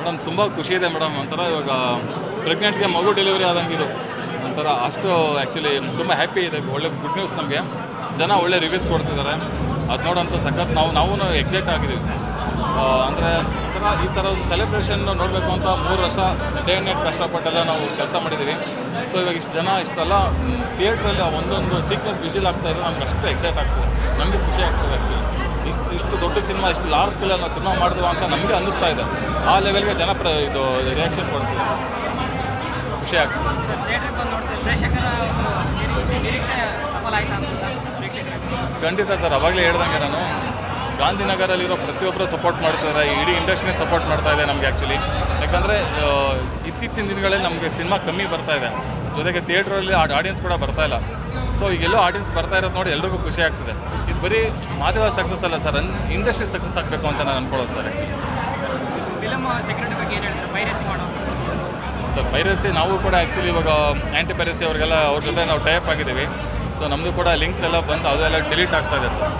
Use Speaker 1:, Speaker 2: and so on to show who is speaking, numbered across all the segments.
Speaker 1: Madam ತುಂಬ ಖುಷಿ ಇದೆ ಮೇಡಮ್. ಒಂಥರ ಇವಾಗ ಪ್ರೆಗ್ನೆಂಟ್ಗೆ ಮಗು ಡೆಲಿವರಿ ಆದಂಗೆ ಇದು. ಒಂಥರ ಅಷ್ಟು ಆ್ಯಕ್ಚುಲಿ ತುಂಬ ಹ್ಯಾಪಿ ಇದೆ. ಒಳ್ಳೆ ಗುಡ್ ನ್ಯೂಸ್ ನಮಗೆ. ಜನ ಒಳ್ಳೆ ರಿವ್ಯೂಸ್ ಕೊಡ್ತಿದ್ದಾರೆ. ಅದು ನೋಡೋಂಥ ಸಖತ್ ನಾವು ನಾವು ಎಕ್ಸೈಟ್ ಆಗಿದ್ದೀವಿ. ಅಂದರೆ ಈ ಥರ ಒಂದು ಸೆಲೆಬ್ರೇಷನ್ ನೋಡಬೇಕು ಅಂತ ಮೂರು ವರ್ಷ ಡೇ ಆ್ಯಂಡ್ ನೈಟ್ ಕಷ್ಟಪಟ್ಟೆಲ್ಲ ನಾವು ಕೆಲಸ ಮಾಡಿದ್ದೀವಿ. ಸೊ ಇವಾಗ ಇಷ್ಟು ಜನ ಇಷ್ಟೆಲ್ಲ ಥಿಯೇಟ್ರಲ್ಲಿ ಒಂದೊಂದು ಸೀಕ್ವೆನ್ಸ್ ವಿಜಿಲ್ ಆಗ್ತಾ ಇದ್ರೆ ನಮ್ಗೆ ಅಷ್ಟು ಎಕ್ಸೈಟ್ ಆಗ್ತದೆ. ನಮಗೆ ಖುಷಿ ಆಗ್ತದೆ ಆ್ಯಕ್ಚುಲಿ ಇಷ್ಟು ಇಷ್ಟು ದೊಡ್ಡ ಸಿನಿಮಾ ಇಷ್ಟು ಲಾರ್ಜ್ ಸ್ಕೇಲಲ್ಲಿ ನಾವು ಸಿನಿಮಾ ಮಾಡಿದ್ವು ಅಂತ ನಮಗೆ ಅನ್ನಿಸ್ತಾ ಇದೆ. ಆ ಲೆವೆಲ್ಗೆ ಜನ ಪ್ರ ಇದು ರಿಯಾಕ್ಷನ್ ಕೊಡ್ತೀವಿ ಖುಷಿ ಆಗ್ತದೆ. ಖಂಡಿತ ಸರ್ ಅವಾಗಲೇ ಹೇಳ್ದಂಗೆ ನಾನು. ಗಾಂಧಿನಗರಲ್ಲಿರೋ ಪ್ರತಿಯೊಬ್ಬರು ಸಪೋರ್ಟ್ ಮಾಡ್ತಾರೆ ಇಡೀ ಇಂಡಸ್ಟ್ರಿನೇ ಸಪೋರ್ಟ್ ಮಾಡ್ತಾ ಇದೆ ನಮಗೆ ಆ್ಯಕ್ಚುಲಿ ಯಾಕಂದರೆ ಇತ್ತೀಚಿನ ದಿನಗಳಲ್ಲಿ ನಮಗೆ ಸಿನಿಮಾ ಕಮ್ಮಿ ಬರ್ತಾ ಇದೆ. ಜೊತೆಗೆ ಥಿಯೇಟ್ರಲ್ಲಿ ಆಡಿಯನ್ಸ್ ಕೂಡ ಬರ್ತಾ ಇಲ್ಲ. ಸೊ ಈಗೆಲ್ಲೋ ಆಡಿಯನ್ಸ್ ಬರ್ತಾ ಇರೋದು ನೋಡಿ ಎಲ್ರಿಗೂ ಖುಷಿ ಆಗ್ತದೆ. ಇದು ಬರೀ ಮಾಧ್ಯಮ ಸಕ್ಸಸ್ ಅಲ್ಲ ಸರ್ ಇಂಡಸ್ಟ್ರಿ ಸಕ್ಸಸ್ ಆಗಬೇಕು ಅಂತ ನಾನು ಅನ್ಕೊಳ್ಳೋದು ಸರ್ ಸರ್ ಪೈರಸಿ ನಾವು ಕೂಡ ಆ್ಯಕ್ಚುಲಿ ಇವಾಗ ಆ್ಯಂಟಿ ಪೈರಸಿ ಅವ್ರಿಗೆಲ್ಲ ಅವ್ರ ಜೊತೆ ನಾವು ಟೈಪ್ ಆಗಿದ್ದೀವಿ. ಸೊ ನಮ್ಮದು ಕೂಡ ಲಿಂಕ್ಸ್ ಎಲ್ಲ ಬಂದು ಅದೆಲ್ಲ ಡಿಲೀಟ್ ಆಗ್ತಾ ಇದೆ ಸರ್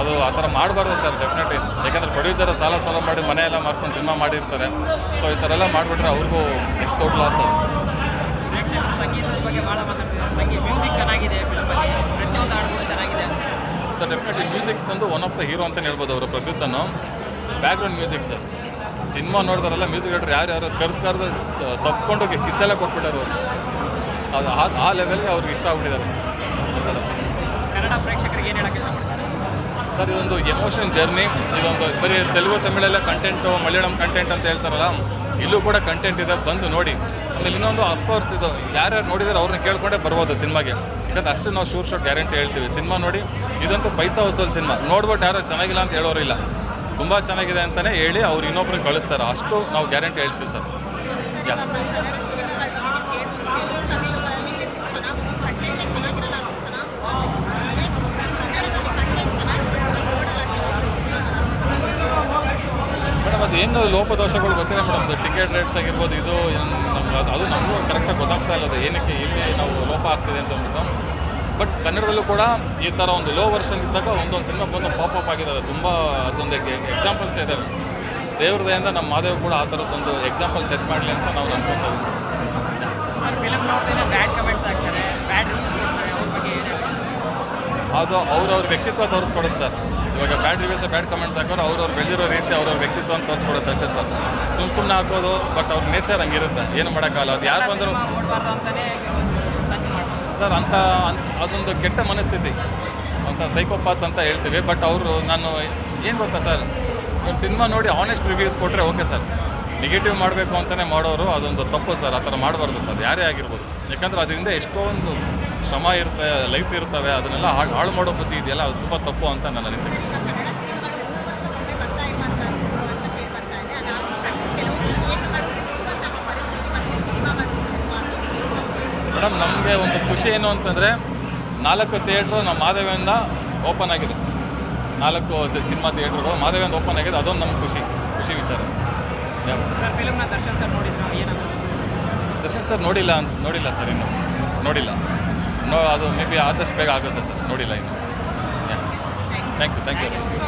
Speaker 1: ಅದು ಆ ಥರ ಮಾಡಬಾರ್ದು ಸರ್ ಡೆಫಿನೆಟ್ಲಿ ಯಾಕಂದರೆ ಪ್ರೊಡ್ಯೂಸರ್ ಸಾಲ ಸಾಲ ಮಾಡಿ ಮನೆ ಎಲ್ಲ ಮಾರ್ಕೊಂಡು ಸಿನಿಮಾ ಮಾಡಿರ್ತಾರೆ. ಸೊ ಈ ಥರ ಎಲ್ಲ ಮಾಡಿಬಿಟ್ರೆ ಅವ್ರಿಗೂ ಎಷ್ಟು ದೊಡ್ಡ ಲಾಸ್ ಅದು.
Speaker 2: ಪ್ರೇಕ್ಷಕರು ಸಂಗೀತದ ಬಗ್ಗೆ ಭಾಳ ಮಾತಾಡ್ತಿದ್ದಾರೆ. ಸಂಗೀತ ಮ್ಯೂಸಿಕ್ ಚೆನ್ನಾಗಿದೆ ಫಿಲಮಲ್ಲಿ ಪ್ರತಿಯೊಂದು ಹಾಡುಗಳು ಚೆನ್ನಾಗಿದೆ.
Speaker 1: ಸರ್ ಡೆಫಿನೆಟ್ಲಿ ಮ್ಯೂಸಿಕ್ ಬಂದು ಒನ್ ಆಫ್ ದ ಹೀರೋ ಅಂತಲೇ ಹೇಳ್ಬೋದು ಅವರು ಪ್ರದ್ಯುತ್ತನ್ನು ಬ್ಯಾಕ್ಗ್ರೌಂಡ್ ಮ್ಯೂಸಿಕ್ ಸರ್ ಸಿನಿಮಾ ನೋಡಿದಾರಲ್ಲ ಮ್ಯೂಸಿಕ್ ಡೈರೆಕ್ಟರ್ ಯಾರು ಯಾರು ಕರ್ದು ಕರೆದು ತಪ್ಕೊಂಡು ಕಿಸೆಲ್ಲ ಕೊಟ್ಬಿಟ್ಟಾರೆ ಅವರು. ಅದು ಆ- ಲೆವೆಲ್ಗೆ ಅವ್ರಿಗೆ ಇಷ್ಟ ಆಗ್ಬಿಟ್ಟಿದ್ದಾರೆ.
Speaker 2: ಕನ್ನಡ ಪ್ರೇಕ್ಷಕರಿಗೆ ಏನು ಹೇಳೋಕ್ಕೆ
Speaker 1: ಸರ್, ಇದೊಂದು ಎಮೋಷನ್ ಜರ್ನಿ ಇದೊಂದು ಬರೀ ತೆಲುಗು, ತಮಿಳೆಲ್ಲ ಕಂಟೆಂಟು ಮಲಯಾಳಂ ಕಂಟೆಂಟ್ ಅಂತ ಹೇಳ್ತಾರಲ್ಲ, ಇಲ್ಲೂ ಕೂಡ ಕಂಟೆಂಟ್ ಇದೆ, ಬಂದು ನೋಡಿ. ಆಮೇಲೆ ಇನ್ನೊಂದು ಅಫ್ಕೋರ್ಸ್ ಇದು ಯಾರ್ಯಾರು ನೋಡಿದಾರೆ ಅವ್ರನ್ನ ಕೇಳ್ಕೊಂಡೇ ಬರ್ಬೋದು ಸಿನಿಮಾಗೆ. ಯಾಕಂದ್ರೆ ಅಷ್ಟು ನಾವು ಶೂರ್ ಶಾಟ್ ಗ್ಯಾರಂಟಿ ಹೇಳ್ತೀವಿ. ಸಿನಿಮಾ ನೋಡಿ, ಇದಂತೂ ಪೈಸಾ ವಸೂಲ್ ಸಿನಿಮಾ. ನೋಡ್ಬಿಟ್ಟು ಯಾರೋ ಚೆನ್ನಾಗಿಲ್ಲ ಅಂತ ಹೇಳೋರಿಲ್ಲ ತುಂಬ ಚೆನ್ನಾಗಿದೆ ಅಂತಲೇ ಹೇಳಿ ಅವ್ರು ಇನ್ನೊಬ್ರಿಗೆ ಕಳಿಸ್ತಾರೆ. ಅಷ್ಟು ನಾವು ಗ್ಯಾರಂಟಿ ಹೇಳ್ತೀವಿ ಸರ್. ಯಾ
Speaker 3: ಅದು
Speaker 1: ಏನು ಲೋಪದೋಷಗಳು ಗೊತ್ತಿಲ್ಲ ಮೇಡಮ್ ಟಿಕೆಟ್ ರೇಟ್ಸ್ ಆಗಿರ್ಬೋದು, ಇದು ನಮ್ಗೆ ಅದು ಅದು ನಮಗೂ ಕರೆಕ್ಟಾಗಿ ಗೊತ್ತಾಗ್ತಾ ಇಲ್ಲ ಏನಕ್ಕೆ ಇಲ್ಲಿ ನಾವು ಲೋಪ ಆಗ್ತಿದೆ ಅಂತ ಅಂದ್ಬಿಟ್ಟು. ಬಟ್ ಕನ್ನಡದಲ್ಲೂ ಕೂಡ ಈ ಥರ ಒಂದು ಲೋ ವರ್ಷನ್ ಇದ್ದಾಗ ಒಂದೊಂದು ಸಿನಿಮಾ ಬಂದು ಪಾಪ್ ಅಪ್ ಆಗಿದ್ದಾವೆ ತುಂಬ ಅದೊಂದು ಎಕ್ಸಾಂಪಲ್ಸ್ ಇದ್ದಾವೆ ದೇವ್ರದೆಯಿಂದ ನಮ್ಮ ಮಾದೇವ್ ಕೂಡ ಆ ಥರದ್ದೊಂದು ಎಕ್ಸಾಂಪಲ್ ಸೆಟ್ ಮಾಡಲಿ ಅಂತ ನಾವು ಅನ್ಕೊತಾ ಅದು ಅವ್ರವ್ರ ವ್ಯಕ್ತಿತ್ವ ತೋರಿಸ್ಕೊಡುತ್ತೆ ಸರ್. ಇವಾಗ ಬ್ಯಾಡ್ ರಿವ್ಯೂಸ್ ಬ್ಯಾಡ್ ಕಮೆಂಟ್ಸ್ ಹಾಕೋರು ಅವ್ರವ್ರ ಬೆಳೆದಿರೋ ರೀತಿ ಅವ್ರವ್ರ ವ್ಯಕ್ತಿತ್ವನ ತೋರಿಸ್ಕೊಡುತ್ತೆ ಅಷ್ಟೇ ಸರ್. ಸುಮ್ಮ ಸುಮ್ಮನೆ ಹಾಕೋದು ಬಟ್ ಅವ್ರ ನೇಚರ್ ಹಂಗಿರುತ್ತೆ. ಏನು ಮಾಡೋಕ್ಕಾಗಲ್ಲ. ಅದು ಯಾರು ಬಂದರೂ ಸರ್ ಅಂತ ಅಂತ್- ಅದೊಂದು ಕೆಟ್ಟ ಮನಸ್ಥಿತಿ. ಅಂತ ಸೈಕೋಪಾತ್ ಅಂತ ಹೇಳ್ತೀವಿ ಬಟ್ ಅವರು ನಾನು ಏನು ಗೊತ್ತಾ ಸರ್? ಒಂದು ಸಿನಿಮಾ ನೋಡಿ ಆನೆಸ್ಟ್ ರಿವ್ಯೂಸ್ ಕೊಟ್ಟರೆ ಓಕೆ ಸರ್. ನೆಗೆಟಿವ್ ಮಾಡಬೇಕು ಅಂತಲೇ ಮಾಡೋರು ಅದೊಂದು ತಪ್ಪು ಸರ್. ಆ ಥರ ಮಾಡಬಾರ್ದು ಸರ್. ಯಾರೇ ಆಗಿರ್ಬೋದು. ಯಾಕಂದ್ರೆ ಅದರಿಂದ ಎಷ್ಟೊಂದು ಶ್ರಮ ಇರುತ್ತೆ ಲೈಫ್ ಇರ್ತವೆ ಅದನ್ನೆಲ್ಲ ಹಾಳು ಹಾಳು ಮಾಡೋ ಬುದ್ಧಿ ಇದೆಯಲ್ಲ ಅದು ತುಂಬ ತಪ್ಪು ಅಂತ ನನ್ನ ಅನಿಸಿಕೆ. ಮೇಡಮ್ ನಮಗೆ ಒಂದು ಖುಷಿ ಏನು ಅಂತಂದರೆ ನಾಲ್ಕು ಥಿಯೇಟ್ರು ನಮ್ಮ ಮಾಧವಿಯಿಂದ ಓಪನ್ ಆಗಿದೆ. ನಾಲ್ಕು ಸಿನಿಮಾ ಥಿಯೇಟ್ರುಗಳು ಮಾಧವಿಯಿಂದ ಓಪನ್ ಆಗಿದೆ ಅದೊಂದು ನಮ್ಗೆ ಖುಷಿ ಖುಷಿ ವಿಚಾರ. ಯಾವ
Speaker 2: ಸರ್ ಫಿಲಮ್ನ ದರ್ಶನ್ ಸರ್ ನೋಡಿದ್ರು ಏನಂತ?
Speaker 1: ದರ್ಶನ್ ಸರ್ ನೋಡಿಲ್ಲ ಅಂತ ನೋಡಿಲ್ಲ ಸರ್ ಇನ್ನು ನೋಡಿಲ್ಲ. ನೋ ಅದು ಮೇ ಬಿ ಆದಷ್ಟು ಬೇಗ ಆಗುತ್ತೆ ಸರ್. ನೋಡಿಲ್ಲ ಇನ್ನು. Thank you thank you